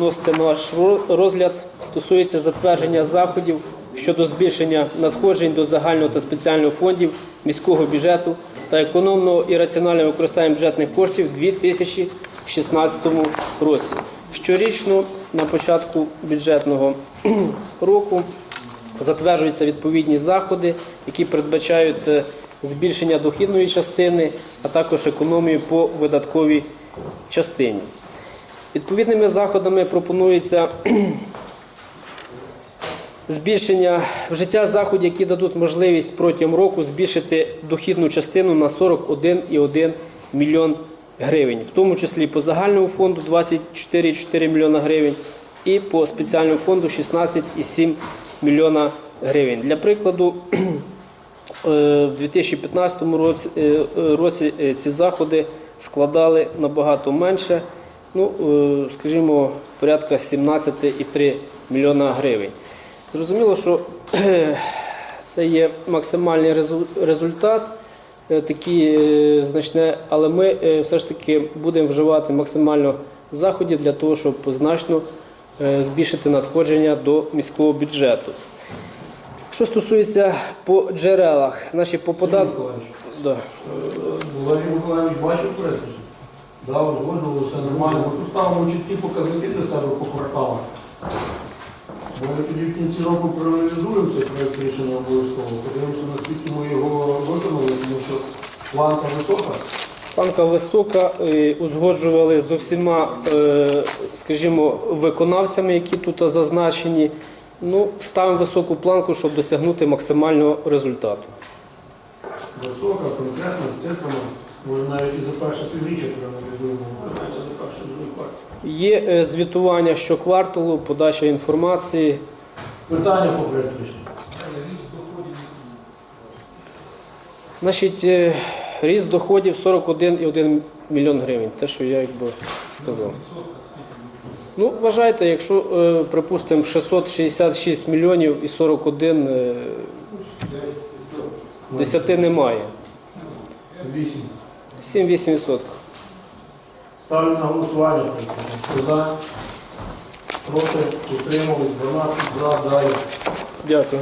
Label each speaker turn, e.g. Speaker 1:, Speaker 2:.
Speaker 1: Вноситься на ваш розгляд стосується затвердження заходів щодо збільшення надходжень до загального та спеціального фондів міського бюджету та економного і раціонального використання бюджетних коштів у 2016 році. Щорічно на початку бюджетного року затверджуються відповідні заходи, які передбачають е, збільшення дохідної частини, а також економію по видатковій частині. Відповідними заходами пропонується збільшення вжиття заходів, які дадуть можливість протягом року збільшити дохідну частину на 41,1 мільйон гривень, в тому числі по загальному фонду 24,4 мільйона гривень і по спеціальному фонду 16,7 мільйона гривень. Для прикладу, е, в 2015 році, е, е, ці заходи складали набагато менше, ну, е, скажімо, порядка 17,3 мільйона гривень. Зрозуміло, що це є максимальний результат, е, такий е, значне, але ми все ж таки будемо вживати максимально заходів для того, щоб значно збільшити надходження до міського бюджету. Що стосується по джерелах, значить по податку. Да.
Speaker 2: Валерій Миколаївич бачив пресу? Да, узгоджували, все нормально. Ми тут ставимо чіткі показники для себе по кварталах. Бо ми тоді в кінці року проаналізуємо цей проєкт рішення обов'язково. Подивимося, наскільки ми його виконали, тому що планка висока.
Speaker 1: Планка висока, е, узгоджували з усіма, е, скажімо, виконавцями, які тут зазначені. Ну, ставимо високу планку, щоб досягнути максимального результату.
Speaker 2: Висока, конкретна, з цифрами. Може навіть і за перше півріччя проаналізуємо, навіть за перше другий квартал.
Speaker 1: Є е, звітування щокварталу, подача інформації.
Speaker 2: Питання по рішення.
Speaker 1: Значить, е, ріст доходів 41,1 мільйон гривень. Те, що я якби сказав. Ну, вважайте, якщо, е, припустимо, 666 мільйонів і 41, е, 10 немає.
Speaker 2: Вісім.
Speaker 1: 7-8%.
Speaker 2: Ставлю на голосування. Хто за? Проти? Утримались? 12 за. Далі.
Speaker 1: Дякую.